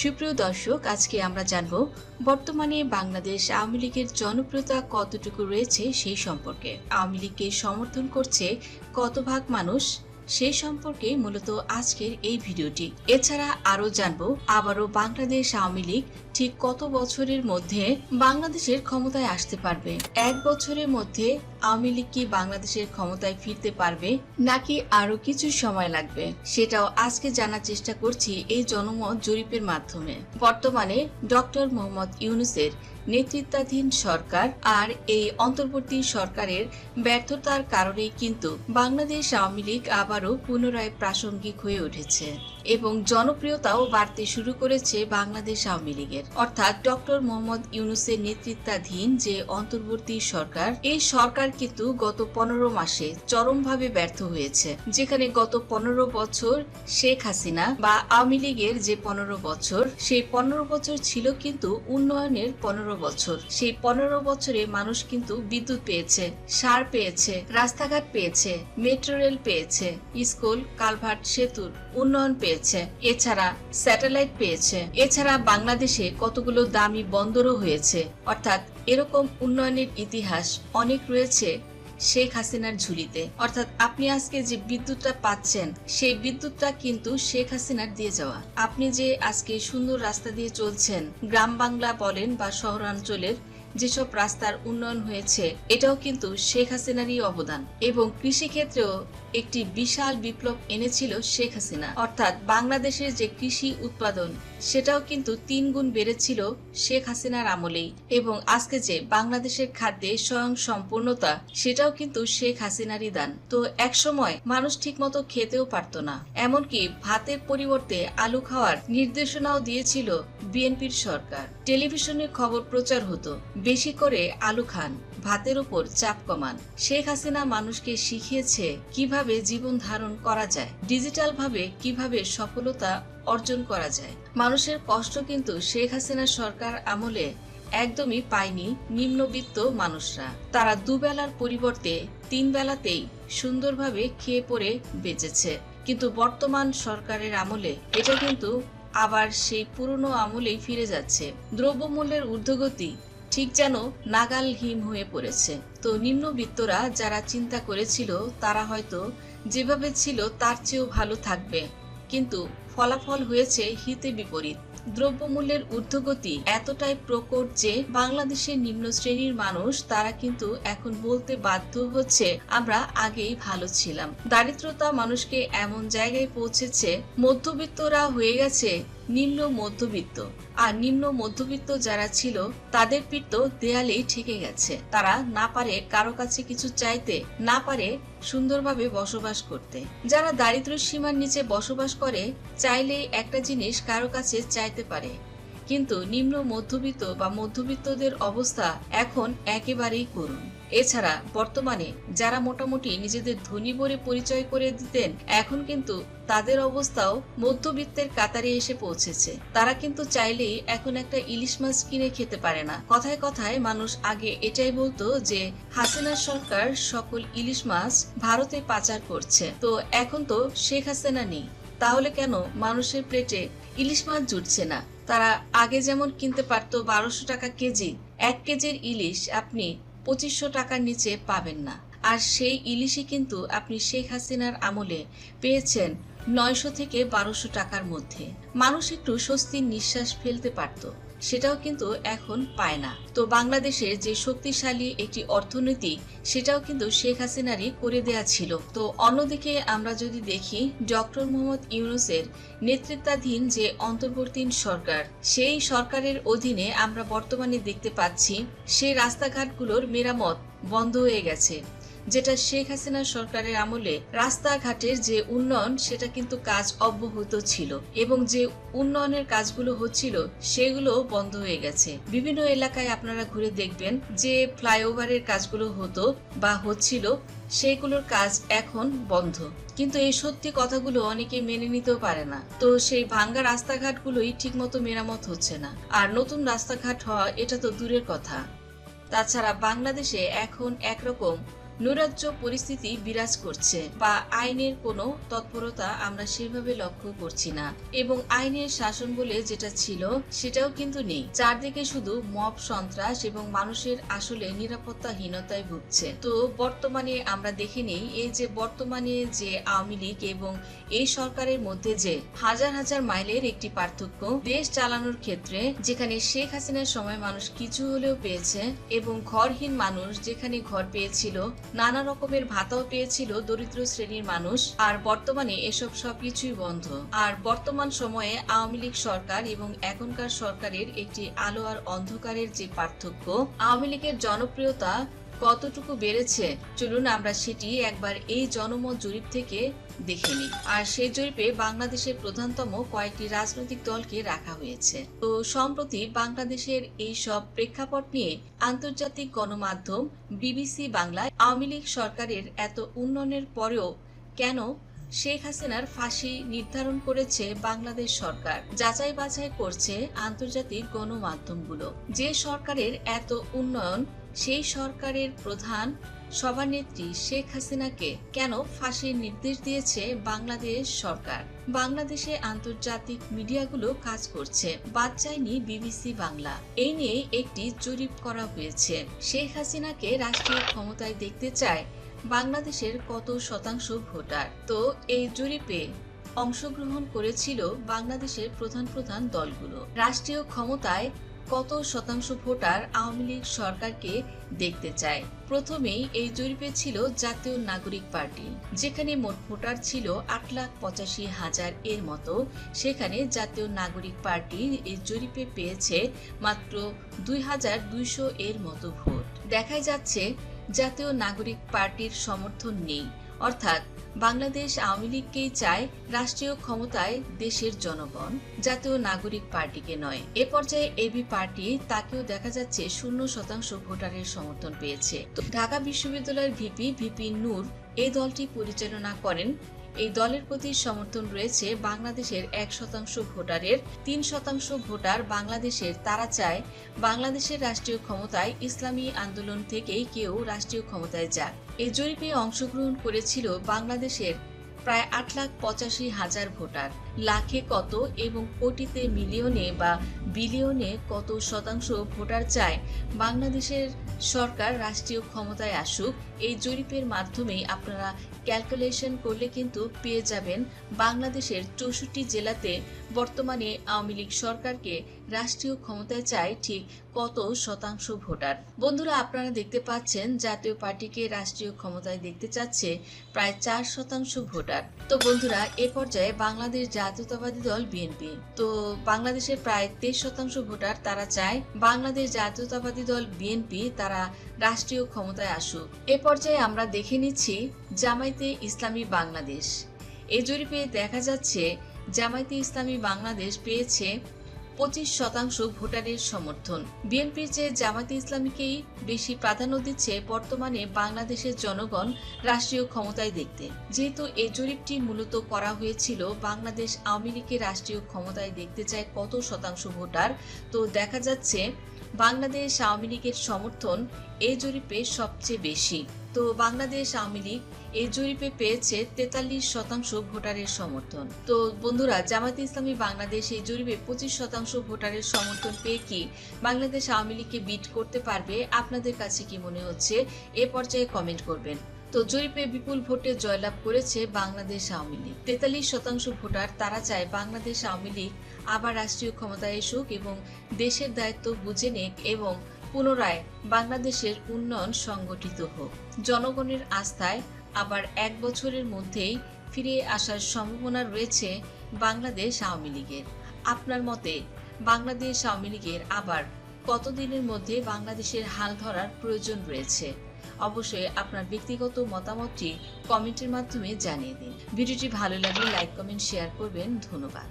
সুপ্রিয় দর্শক, আজকে আমরা জানব বর্তমানে বাংলাদেশ আওয়ামী লীগের জনপ্রিয়তা কতটুকু রয়েছে সেই সম্পর্কে। আওয়ামী লীগকে সমর্থন করছে কত ভাগ মানুষ সে সম্পর্কে মূলত আজকের এই ভিডিওটি। এছাড়া আরও জানব, আবারও বাংলাদেশ আওয়ামী লীগ ঠিক কত বছরের মধ্যে বাংলাদেশের ক্ষমতায় আসতে পারবে? এক বছরের মধ্যে আওয়ামী লীগ কি বাংলাদেশের ক্ষমতায় ফিরতে পারবে? নাকি আরও কিছু সময় লাগবে? সেটাও আজকে জানার চেষ্টা করছি এই জনমত জরিপের মাধ্যমে। বর্তমানে ডক্টর মোহাম্মদ ইউনুসের নেতৃত্বাধীন সরকার আর এই অন্তর্বর্তী সরকারের ব্যর্থতার কারণেই কিন্তু বাংলাদেশ আওয়ামী লীগ আবারও পুনরায় প্রাসঙ্গিক হয়ে উঠেছে। এবং জনপ্রিয়তাও বাড়তে শুরু করেছে বাংলাদেশ আওয়ামী লীগের। অর্থাৎ ডক্টর মোহাম্মদ ইউনুসের নেতৃত্বাধীন যে অন্তর্বর্তী সরকার, এই সরকার কিন্তু গত পনেরো মাসে চরমভাবে ব্যর্থ হয়েছে, যেখানে গত পনেরো বছর শেখ হাসিনা বা আওয়ামী লীগের যে পনেরো বছর, সেই পনেরো বছর ছিল কিন্তু উন্নয়নের পনেরো বছর। সেই পনেরো বছরে মানুষ কিন্তু বিদ্যুৎ পেয়েছে, সার পেয়েছে, রাস্তাঘাট পেয়েছে, মেট্রো রেল পেয়েছে, স্কুল, কালভার্ট, সেতুর উন্নয়ন পেয়েছে। এছাড়া স্যাটেলাইট পেয়েছে। এছাড়া বাংলাদেশে কতগুলো দামি বন্দরও হয়েছে। অর্থাৎ এরকম উন্নয়নের ইতিহাস অনেক রয়েছে শেখ হাসিনার ঝুলিতে অর্থাৎ আপনি আজকে যে বিদ্যুৎটা পাচ্ছেন, সেই বিদ্যুৎটা কিন্তু শেখ হাসিনার দিয়ে যাওয়া। আপনি যে আজকে সুন্দর রাস্তা দিয়ে চলছেন, গ্রাম বাংলা বলেন বা শহরাঞ্চলের যেসব রাস্তার উন্নয়ন হয়েছে, এটাও কিন্তু শেখ হাসিনারই অবদান এবং কৃষি ক্ষেত্রেও একটি বিশাল বিপ্লব এনেছিল শেখ হাসিনা। অর্থাৎ বাংলাদেশের যে কৃষি উৎপাদন, সেটাও কিন্তু তিন গুণ বেড়েছিল শেখ হাসিনার আমলেই এবং আজকে যে বাংলাদেশের খাদ্যে স্বয়ং সম্পূর্ণতা সেটাও কিন্তু শেখ হাসিনারই দান। তো একসময় মানুষ ঠিকমতো খেতেও পারতো না। এমনকি ভাতের পরিবর্তে আলু খাওয়ার নির্দেশনাও দিয়েছিল বিএনপির সরকার। টেলিভিশনে খবর প্রচার হতো বেশি করে আলু খান, ভাতের উপর চাপ কমান। শেখ হাসিনা মানুষকে শিখিয়েছে কীভাবে জীবন ধারণ করা যায় ডিজিটাল ভাবে কীভাবে সফলতা অর্জন করা যায়। মানুষের কষ্ট কিন্তু শেখ হাসিনা সরকার আমলে একদমই পায়নি নিম্নবিত্ত মানুষরা। তারা দুবেলার পরিবর্তে তিন বেলাতেই সুন্দরভাবে খেয়ে পড়ে বেঁচেছে। কিন্তু বর্তমান সরকারের আমলে এটা কিন্তু আবার সেই পুরনো আমলেই ফিরে যাচ্ছে। দ্রব্যমূল্যের ঊর্ধ্বগতি ঠিক যেন নাগালহীন হয়ে পড়েছে। তো নিম্নবিত্তরা যারা চিন্তা করেছিল, তারা হয়তো যেভাবে ছিল তার চেয়েও ভালো থাকবে। কিন্তু ফলাফল হয়েছে হিতে বিপরীত। দ্রব্যমূল্যের ঊর্ধ্বগতি এতটাই প্রকট যে বাংলাদেশের নিম্ন শ্রেণির মানুষ, তারা কিন্তু এখন বলতে বাধ্য হচ্ছে, আমরা আগেই ভালো ছিলাম। দারিদ্রতা মানুষকে এমন জায়গায় পৌঁছেছে, মধ্যবিত্তরা হয়ে গেছে নিম্ন মধ্যবিত্ত। আর নিম্ন মধ্যবিত্ত যারা ছিল, তাদের পিঠ তো দেয়ালেই ঠেকে গেছে। তারা না পারে কারও কাছে কিছু চাইতে, না পারে সুন্দরভাবে বসবাস করতে। যারা দারিদ্র সীমার নিচে বসবাস করে, চাইলেই একটা জিনিস কারও কাছে চাইতে পারে। কিন্তু নিম্ন মধ্যবিত্ত বা মধ্যবিত্তদের অবস্থা এখন একেবারেই করুন এছাড়া বর্তমানে যারা মোটামুটি নিজেদের ধনী বলে পরিচয় করে দিতেন, এখন কিন্তু তাদের অবস্থাও মধ্যবিত্তের কাতারে এসে পৌঁছেছে। তারা কিন্তু চাইলেই এখন একটা ইলিশ মাছ কিনে খেতে পারে না। কথায় কথায় মানুষ আগে এটাই বলতো যে হাসিনা সরকার সকল ইলিশ মাছ ভারতে পাচার করছে। তো এখন তো শেখ হাসিনা নেই। তাহলে কেন মানুষের প্লেটে ইলিশ মাছ জুটছে না। তারা আগে যেমন কিনতে পারতো বারোশো টাকা কেজি, এক কেজির ইলিশ আপনি পঁচিশশো টাকার নিচে পাবেন না। আর সেই ইলিশই কিন্তু আপনি শেখ হাসিনার আমলে পেয়েছেন নয়শো থেকে বারোশো টাকার মধ্যে। মানুষ একটু স্বস্তির নিঃশ্বাস ফেলতে পারত। সেটাও কিন্তু এখন পায় না। তো বাংলাদেশের যে শক্তিশালী একটি অর্থনীতি, সেটাও কিন্তু শেখ হাসিনারই করে দেয়া ছিল। তো অন্যদিকে আমরা যদি দেখি, ডক্টর মোহাম্মদ ইউনুসের নেতৃত্বাধীন যে অন্তর্বর্তী সরকার, সেই সরকারের অধীনে আমরা বর্তমানে দেখতে পাচ্ছি, সেই রাস্তাঘাটগুলোর মেরামত বন্ধ হয়ে গেছে। যেটা শেখ হাসিনা সরকারের আমলে রাস্তাঘাটের যে উন্নয়ন, সেটা কিন্তু কাজ অব্যাহত ছিল এবং যে উন্নয়নের কাজগুলো হচ্ছিল, সেগুলো বন্ধ হয়ে গেছে। বিভিন্ন এলাকায় আপনারা ঘুরে দেখবেন যে ফ্লাইওভারের কাজগুলো হতো বা হচ্ছিল, সেগুলোর কাজ এখন বন্ধ। কিন্তু এই সত্যি কথাগুলো অনেকে মেনে নিতেও পারে না। তো সেই ভাঙ্গা রাস্তাঘাটগুলোই ঠিকমতো মেরামত হচ্ছে না। আর নতুন রাস্তাঘাট হওয়া, এটা তো দূরের কথা। তাছাড়া বাংলাদেশে এখন একরকম নৈরাজ্য পরিস্থিতি বিরাজ করছে বা আইনের কোনো তৎপরতা আমরা সেভাবে লক্ষ্য করছি না। এবং আইনের শাসন বলে যেটা ছিল, সেটাও কিন্তু নেই। চারদিকে শুধু মব, সন্ত্রাস এবং মানুষের আসলে নিরাপত্তাহীনতায় ভুগছে। তো বর্তমানে আমরা দেখে নেই, এই যে বর্তমানে যে আওয়ামী লীগ এবং এই সরকারের মধ্যে যে হাজার হাজার মাইলের একটি পার্থক্য, দেশ চালানোর ক্ষেত্রে যেখানে শেখ হাসিনার সময় মানুষ কিছু হলেও পেয়েছে এবং ঘরহীন মানুষ যেখানে ঘর পেয়েছিল নানা রকমের ভাতাও পেয়েছিল দরিদ্র শ্রেণির মানুষ, আর বর্তমানে এসব সবকিছুই বন্ধ। আর বর্তমান সময়ে আওয়ামী লীগ সরকার এবং এখনকার সরকারের একটি আলো আর অন্ধকারের যে পার্থক্য, আওয়ামী লীগের জনপ্রিয়তা কতটুকু বেড়েছে, চলুন আমরা সেটি একবার এই জনমত জরিপ থেকে দেখে নিই। আর সেই জরিপে বাংলাদেশের প্রধানতম কয়েকটি রাজনৈতিক দলকে রাখা হয়েছে। তো সম্প্রতি বাংলাদেশের এই সব প্রেক্ষাপট নিয়ে আন্তর্জাতিক গণমাধ্যম বিবিসি বাংলায় আওয়ামী লীগ সরকারের এত উন্নয়নের পরেও কেন শেখ হাসিনার ফাঁসি নির্ধারণ করেছে বাংলাদেশ সরকার? যাচাই বাছাই করছে আন্তর্জাতিক গণমাধ্যমগুলো। যে সরকারের এত উন্নয়ন সেই সরকারের প্রধান সভানেত্রী শেখ হাসিনাকে কেন ফাঁসির নির্দেশ দিয়েছে বাংলাদেশ সরকার? বাংলাদেশে আন্তর্জাতিক মিডিয়াগুলো কাজ করছে, বাদ যায়নি বিবিসি বাংলা। এই নিয়ে একটি জরিপ করা হয়েছে। শেখ হাসিনাকে রাষ্ট্রীয় ক্ষমতায় দেখতে চায় বাংলাদেশের কত শতাংশ ভোটার। তো এই জরিপে অংশগ্রহণ করেছিল বাংলাদেশের প্রধান প্রধান দলগুলো। রাষ্ট্রীয় ক্ষমতায় কত শতাংশ ভোটার আওয়ামী লীগ সরকারকে দেখতে চায়? প্রথমেই এই জরিপে ছিল জাতীয় নাগরিক পার্টি, যেখানে মোট ভোটার ছিল আট লাখ পঁচাশি হাজার এর মতো। সেখানে জাতীয় নাগরিক পার্টি এই জরিপে পেয়েছে মাত্র দুই হাজার দুইশো এর মতো ভোট। দেখাই যাচ্ছে জাতীয় নাগরিক পার্টির সমর্থন নেই, অর্থাৎ বাংলাদেশ আওয়ামী লীগকেই চায় রাষ্ট্রীয় ক্ষমতায় দেশের জনগণ, জাতীয় নাগরিক পার্টিকে নয়। এ পর্যায়ে এবি পার্টি তাকেও দেখা যাচ্ছে শূন্য শতাংশ ভোটারের সমর্থন পেয়েছে। ঢাকা বিশ্ববিদ্যালয়ের ভিপি ভিপি নূর এই দলটি পরিচালনা করেন। এই দলের প্রতি সমর্থন রয়েছে বাংলাদেশের এক শতাংশ ভোটারের, তিন শতাংশ ভোটার বাংলাদেশের তারা চায়। বাংলাদেশের রাষ্ট্রীয় ক্ষমতায় ইসলামী আন্দোলন থেকেই কেউ রাষ্ট্রীয় ক্ষমতায় যাক। এই জরিপে অংশগ্রহণ করেছিল বাংলাদেশের প্রায় আট লাখ পঁচাশি হাজার ভোটার। লাখে কত এবং কোটিতে মিলিয়নে বা বিলিয়নে কত শতাংশ ভোটার চায়, বাংলাদেশের সরকার রাষ্ট্রীয় ক্ষমতায় আসুক, এই জরিপের মাধ্যমেই আপনারা ক্যালকুলেশন করলে কিন্তু পেয়ে যাবেন বাংলাদেশের চৌষট্টি জেলাতে বর্তমানে আওয়ামী লীগ সরকারকে রাষ্ট্রীয় ক্ষমতায় চায় ঠিক কত শতাংশ ভোটার? বন্ধুরা, আপনারা দেখতে পাচ্ছেন জাতীয় পার্টিকে রাষ্ট্রীয় ক্ষমতায় দেখতে চাচ্ছে প্রায় চার শতাংশ ভোটার। তো বন্ধুরা, এ পর্যায়ে বাংলাদেশ জাতীয়তাবাদী দল বিএনপি। তো বাংলাদেশের প্রায় তেইশ শতাংশ ভোটার তারা চায় বাংলাদেশ জাতীয়তাবাদী দল বিএনপি তারা রাষ্ট্রীয় ক্ষমতায় আসুক। এ পর্যায়ে আমরা দেখে নিচ্ছি জামায়াতে ইসলামী বাংলাদেশ। এই জরিপে দেখা যাচ্ছে জামায়াতে ইসলামী বাংলাদেশ পেয়েছে পঁচিশ শতাংশ ভোটারের সমর্থন। বিএনপির চেয়ে জামায়াতে ইসলামীকেই বেশি প্রাধান্য দিচ্ছে বর্তমানে বাংলাদেশের জনগণ রাষ্ট্রীয় ক্ষমতায় দেখতে। যেহেতু এই জরিপটি মূলত করা হয়েছিল, বাংলাদেশ আওয়ামী লীগের রাষ্ট্রীয় ক্ষমতায় দেখতে চায় কত শতাংশ ভোটার, তো দেখা যাচ্ছে বাংলাদেশ আওয়ামী লীগের সমর্থন এই জরিপে সবচেয়ে বেশি। তো বাংলাদেশ আওয়ামী লীগ এই জরিপে পেয়েছে তেতাল্লিশ শতাংশ ভোটারের সমর্থন। তো বন্ধুরা জামাতে ইসলামী বাংলাদেশ এই জরিপে পঁচিশ শতাংশ ভোটারের সমর্থন পেয়ে কি বাংলাদেশ আওয়ামী লীগকে বিট করতে পারবে? আপনাদের কাছে কি মনে হচ্ছে? এ পর্যায়ে কমেন্ট করবেন। তো জরিপে বিপুল ভোটে জয়লাভ করেছে বাংলাদেশ আওয়ামী লীগ। তেতাল্লিশ শতাংশ ভোটার তারা চায় বাংলাদেশ আওয়ামী লীগ আবার রাষ্ট্রীয় ক্ষমতায় এসুক এবং দেশের দায়িত্ব বুঝে নেক এবং পুনরায় বাংলাদেশের উন্নয়ন সংগঠিত হোক। জনগণের আস্থায় আবার এক বছরের মধ্যেই ফিরে আসার সম্ভাবনা রয়েছে বাংলাদেশ আওয়ামী লীগের। আপনার মতে বাংলাদেশ আওয়ামী লীগের আবার কতদিনের মধ্যে বাংলাদেশের হাল ধরার প্রয়োজন রয়েছে? অবশ্যই আপনার ব্যক্তিগত মতামতটি কমেন্টের মাধ্যমে জানিয়ে দিন। ভিডিওটি ভালো লাগলে লাইক, কমেন্ট, শেয়ার করবেন। ধন্যবাদ।